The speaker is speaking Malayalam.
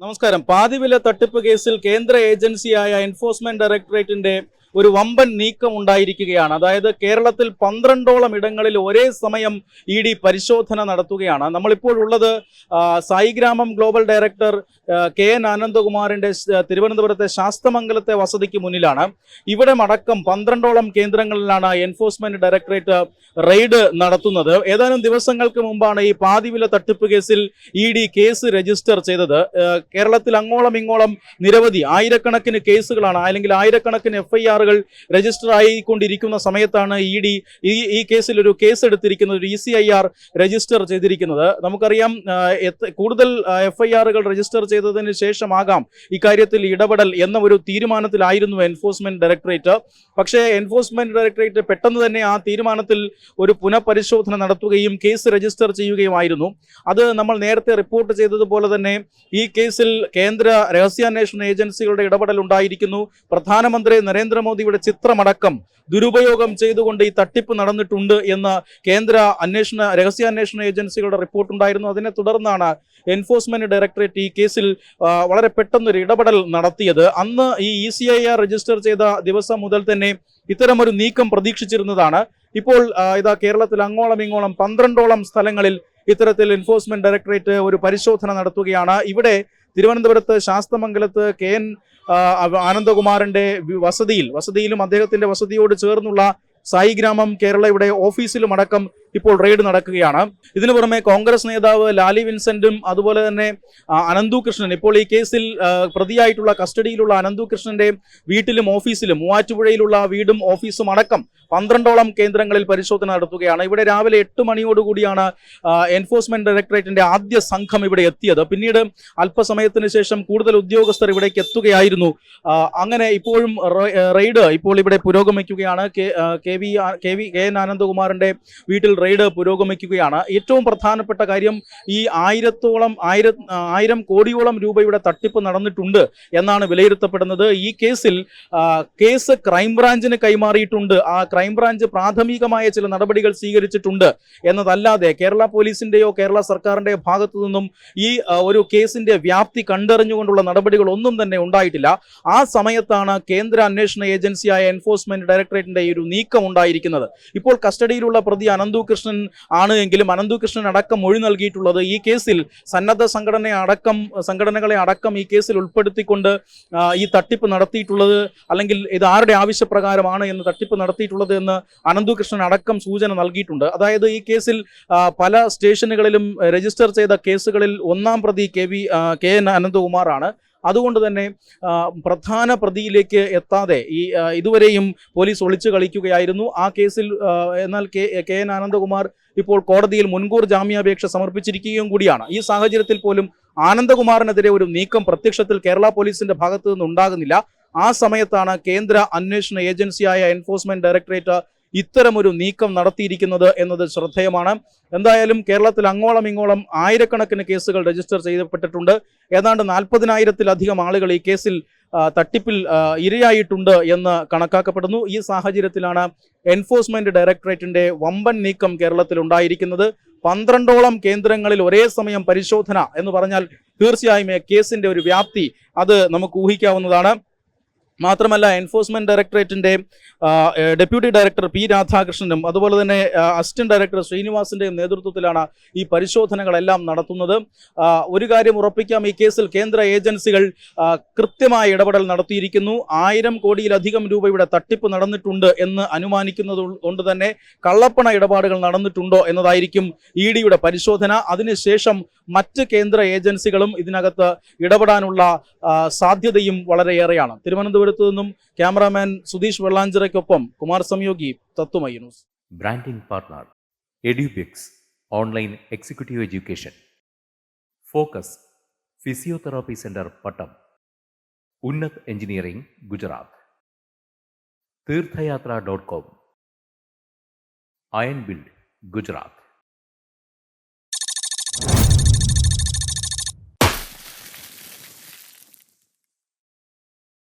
നമസ്കാരം. പാതിവില തട്ടിപ്പ് കേസിൽ കേന്ദ്ര ഏജൻസിയായ എൻഫോഴ്സ്മെന്റ് ഡയറക്ടറേറ്റിന്റെ ഒരു വമ്പൻ നീക്കം ഉണ്ടായിരിക്കുകയാണ്. അതായത് കേരളത്തിൽ പന്ത്രണ്ടോളം ഇടങ്ങളിൽ ഒരേ സമയം ഇ ഡി പരിശോധന നടത്തുകയാണ്. Sai Saigramam global director K N ആനന്ദകുമാറിന്റെ തിരുവനന്തപുരത്തെ ശാസ്തമംഗലത്തെ വസതിക്ക് മുന്നിലാണ്. ഇവിടെ അടക്കം പന്ത്രണ്ടോളം കേന്ദ്രങ്ങളിലാണ് എൻഫോഴ്സ്മെന്റ് ഡയറക്ടറേറ്റ് റെയ്ഡ് നടത്തുന്നത്. ഏതാനും ദിവസങ്ങൾക്ക് മുമ്പാണ് ഈ പാതിവില തട്ടിപ്പ് കേസിൽ ഇ ഡി കേസ് രജിസ്റ്റർ ചെയ്തത്. കേരളത്തിൽ അങ്ങോളം ഇങ്ങോളം നിരവധി ആയിരക്കണക്കിന് കേസുകളാണ് അല്ലെങ്കിൽ ആയിരക്കണക്കിന് എഫ് ഐ ആറുകൾ രജിസ്റ്റർ ആയിക്കൊണ്ടിരിക്കുന്ന സമയത്താണ് ഇ ഡി ഈ ഈ കേസിൽ ഒരു കേസ് എടുത്തിരിക്കുന്നത് ഒരു E C I R register ചെയ്തിരിക്കുന്നത്. നമുക്കറിയാം കൂടുതൽ എഫ്ഐആറുകൾ രജിസ്റ്റർ ചെയ്തതിന് ശേഷമാകാം ഇക്കാര്യത്തിൽ ഇടപെടൽ എന്ന ഒരു തീരുമാനത്തിലായിരുന്നു എൻഫോഴ്സ്മെന്റ് ഡയറക്ടറേറ്റ്. പക്ഷേ എൻഫോഴ്സ്മെന്റ് ഡയറക്ടറേറ്റ് പെട്ടെന്ന് തന്നെ ആ തീരുമാനത്തിൽ ഒരു പുനഃപരിശോധന നടത്തുകയും കേസ് രജിസ്റ്റർ ചെയ്യുകയുമായിരുന്നു. അത് നമ്മൾ നേരത്തെ റിപ്പോർട്ട് ചെയ്തതുപോലെ തന്നെ ഈ കേസിൽ കേന്ദ്ര രഹസ്യാന്വേഷണ ഏജൻസികളുടെ ഇടപെടൽ ഉണ്ടായിരിക്കുന്നു. പ്രധാനമന്ത്രി നരേന്ദ്രമോദിയുടെ ചിത്രമടക്കം ദുരുപയോഗം ചെയ്തുകൊണ്ട് ഈ തട്ടിപ്പ് നടന്നിട്ടുണ്ട് എന്ന് കേന്ദ്ര അന്വേഷണ രഹസ്യാന്വേഷണ ഏജൻസികളുടെ റിപ്പോർട്ടുണ്ടായിരുന്നു അതിനെ തുടർന്നാണ് എൻഫോഴ്സ്മെന്റ് ഡയറക്ടറേറ്റ് ഈ കേസിൽ വളരെ പെട്ടെന്നൊരു ഇടപെടൽ നടത്തിയത്. അന്ന് ഈ E C I R register ചെയ്ത ദിവസം മുതൽ തന്നെ ഇത്തരമൊരു നീക്കം പ്രതീക്ഷിച്ചിരുന്നതാണ്. ഇപ്പോൾ ഇതാ കേരളത്തിൽ അങ്ങോളം ഇങ്ങോളം പന്ത്രണ്ടോളം സ്ഥലങ്ങളിൽ ഇത്തരത്തിൽ എൻഫോഴ്സ്മെന്റ് ഡയറക്ടറേറ്റ് ഒരു പരിശോധന നടത്തുകയാണ്. ഇവിടെ തിരുവനന്തപുരത്ത് ശാസ്തമംഗലത്ത് കെ എൻ ആനന്ദകുമാറിന്റെ വസതിയിൽ വസതിയിലും അദ്ദേഹത്തിന്റെ വസതിയോട് ചേർന്നുള്ള സായിഗ്രാമം കേരളയുടെ ഓഫീസിലും അടക്കം ഇപ്പോൾ റെയ്ഡ് നടക്കുകയാണ്. ഇതിനു പുറമെ കോൺഗ്രസ് നേതാവ് ലാലി വിൻസെന്റും അതുപോലെ തന്നെ അനന്തു കൃഷ്ണൻ ഇപ്പോൾ ഈ കേസിൽ പ്രതിയായിട്ടുള്ള കസ്റ്റഡിയിലുള്ള അനന്തു കൃഷ്ണന്റെ വീട്ടിലും ഓഫീസിലും മൂവാറ്റുപുഴയിലുള്ള വീടും ഓഫീസും അടക്കം പന്ത്രണ്ടോളം കേന്ദ്രങ്ങളിൽ പരിശോധന നടത്തുകയാണ്. ഇവിടെ രാവിലെ എട്ട് മണിയോടുകൂടിയാണ് എൻഫോഴ്സ്മെന്റ് ഡയറക്ടറേറ്റിന്റെ ആദ്യ സംഘം ഇവിടെ എത്തിയത്. പിന്നീട് അല്പസമയത്തിന് ശേഷം കൂടുതൽ ഉദ്യോഗസ്ഥർ ഇവിടേക്ക് എത്തുകയായിരുന്നു. അങ്ങനെ ഇപ്പോഴും റെയ്ഡ് ഇപ്പോൾ ഇവിടെ പുരോഗമിക്കുകയാണ്. K K V K V K N വീട്ടിൽ റെയ്ഡ് പുരോഗമിക്കുകയാണ്. ഏറ്റവും പ്രധാനപ്പെട്ട കാര്യം ഈ ആയിരത്തോളം ആയിര ആയിരം കോടിയോളം രൂപയുടെ തട്ടിപ്പ് നടന്നിട്ടുണ്ട് എന്നാണ് വിലയിരുത്തപ്പെടുന്നത്. ഈ കേസിൽ കേസ് ക്രൈംബ്രാഞ്ചിന് കൈമാറിയിട്ടുണ്ട്. ആ ക്രൈംബ്രാഞ്ച് പ്രാഥമികമായ ചില നടപടികൾ സ്വീകരിച്ചിട്ടുണ്ട് എന്നതല്ലാതെ കേരള പോലീസിന്റെയോ കേരള സർക്കാരിന്റെയോ ഭാഗത്തു നിന്നും ഈ ഒരു കേസിന്റെ വ്യാപ്തി കണ്ടറിഞ്ഞുകൊണ്ടുള്ള നടപടികൾ ഒന്നും തന്നെ ഉണ്ടായിട്ടില്ല. ആ സമയത്താണ് കേന്ദ്ര അന്വേഷണ ഏജൻസിയായ എൻഫോഴ്സ്മെന്റ് ഡയറക്ടറേറ്റിന്റെ ഈ ഒരു നീക്കം ഉണ്ടായിരിക്കുന്നത്. ഇപ്പോൾ കസ്റ്റഡിയിലുള്ള പ്രതി അനന്തു കൃഷ്ണൻ ആണ് എങ്കിലും അനന്തു കൃഷ്ണൻ അടക്കം മൊഴി നൽകിയിട്ടുള്ളത് ഈ കേസിൽ സന്നദ്ധ സംഘടന അടക്കം സംഘടനകളെ അടക്കം ഈ കേസിൽ ഉൾപ്പെടുത്തിക്കൊണ്ട് ഈ തട്ടിപ്പ് നടത്തിയിട്ടുള്ളത് അല്ലെങ്കിൽ ഇത് ആരുടെ ആവശ്യപ്രകാരമാണ് എന്ന് തട്ടിപ്പ് നടത്തിയിട്ടുള്ളത് എന്ന് അനന്തു കൃഷ്ണൻ അടക്കം സൂചന നൽകിയിട്ടുണ്ട്. അതായത് ഈ കേസിൽ പല സ്റ്റേഷനുകളിലും രജിസ്റ്റർ ചെയ്ത കേസുകളിൽ ഒന്നാം പ്രതി കെ വി കെ എൻ അനന്തകുമാറാണ്. അതുകൊണ്ട് തന്നെ പ്രധാന പ്രതിയിലേക്ക് എത്താതെ ഈ ഇതുവരെയും പോലീസ് ഒളിച്ചു കളിക്കുകയായിരുന്നു. ആ കേസിൽ എന്നാൽ കെ കെ എൻ ആനന്ദകുമാർ ഇപ്പോൾ കോടതിയിൽ മുൻകൂർ ജാമ്യാപേക്ഷ സമർപ്പിച്ചിരിക്കുകയും കൂടിയാണ്. ഈ സാഹചര്യത്തിൽ പോലും ആനന്ദകുമാറിനെതിരെ ഒരു നീക്കം പ്രത്യക്ഷത്തിൽ കേരള പോലീസിന്റെ ഭാഗത്തു നിന്ന് ഉണ്ടാകുന്നില്ല ആ സമയത്താണ് കേന്ദ്ര അന്വേഷണ ഏജൻസിയായ എൻഫോഴ്സ്മെന്റ് ഡയറക്ടറേറ്റ് ഇത്തരമൊരു നീക്കം നടത്തിയിരിക്കുന്നത് എന്നത് ശ്രദ്ധേയമാണ്. എന്തായാലും കേരളത്തിൽ അങ്ങോളം ഇങ്ങോളം ആയിരക്കണക്കിന് കേസുകൾ രജിസ്റ്റർ ചെയ്യപ്പെട്ടിട്ടുണ്ട്. ഏതാണ്ട് നാൽപ്പതിനായിരത്തിലധികം ആളുകൾ ഈ കേസിൽ തട്ടിപ്പിൽ ഇരയായിട്ടുണ്ട് എന്ന് കണക്കാക്കപ്പെടുന്നു. ഈ സാഹചര്യത്തിലാണ് എൻഫോഴ്സ്മെന്റ് ഡയറക്ടറേറ്റിന്റെ വമ്പൻ നീക്കം കേരളത്തിൽ ഉണ്ടായിരിക്കുന്നത്. പന്ത്രണ്ടോളം കേന്ദ്രങ്ങളിൽ ഒരേ സമയം പരിശോധന എന്ന് പറഞ്ഞാൽ തീർച്ചയായും കേസിന്റെ ഒരു വ്യാപ്തി അത് നമുക്ക് ഊഹിക്കാവുന്നതാണ്. മാത്രമല്ല എൻഫോഴ്സ്മെന്റ് ഡയറക്ടറേറ്റിന്റെ ഡെപ്യൂട്ടി ഡയറക്ടർ പി രാധാകൃഷ്ണനും അതുപോലെ തന്നെ അസിസ്റ്റന്റ് ഡയറക്ടർ ശ്രീനിവാസിന്റെയും നേതൃത്വത്തിലാണ് ഈ പരിശോധനകളെല്ലാം നടത്തുന്നത്. ഒരു കാര്യം ഉറപ്പിക്കാം ഈ കേസിൽ കേന്ദ്ര ഏജൻസികൾ കൃത്യമായ ഇടപെടൽ നടത്തിയിരിക്കുന്നു. ആയിരം കോടിയിലധികം രൂപയുടെ തട്ടിപ്പ് നടന്നിട്ടുണ്ട് എന്ന് അനുമാനിക്കുന്നത് കൊണ്ട് തന്നെ കള്ളപ്പണ ഇടപാടുകൾ നടന്നിട്ടുണ്ടോ എന്നതായിരിക്കും ഇ ഡിയുടെ പരിശോധന. അതിനുശേഷം മറ്റ് കേന്ദ്ര ഏജൻസികളും ഇതിനകത്ത് ഇടപെടാനുള്ള സാധ്യതയും വളരെയേറെയാണ്. തിരുവനന്തപുരത്ത് നിന്നും cameraman Sudheesh വെള്ളാഞ്ചിറയ്ക്കൊപ്പം Kumar Samyogi Tattvamayi news Branding partner EduBix Online Executive Education Focus Physiotherapy Center Pattam Unnat Engineering Gujarat Teerthayatra dot com iron build Gujarat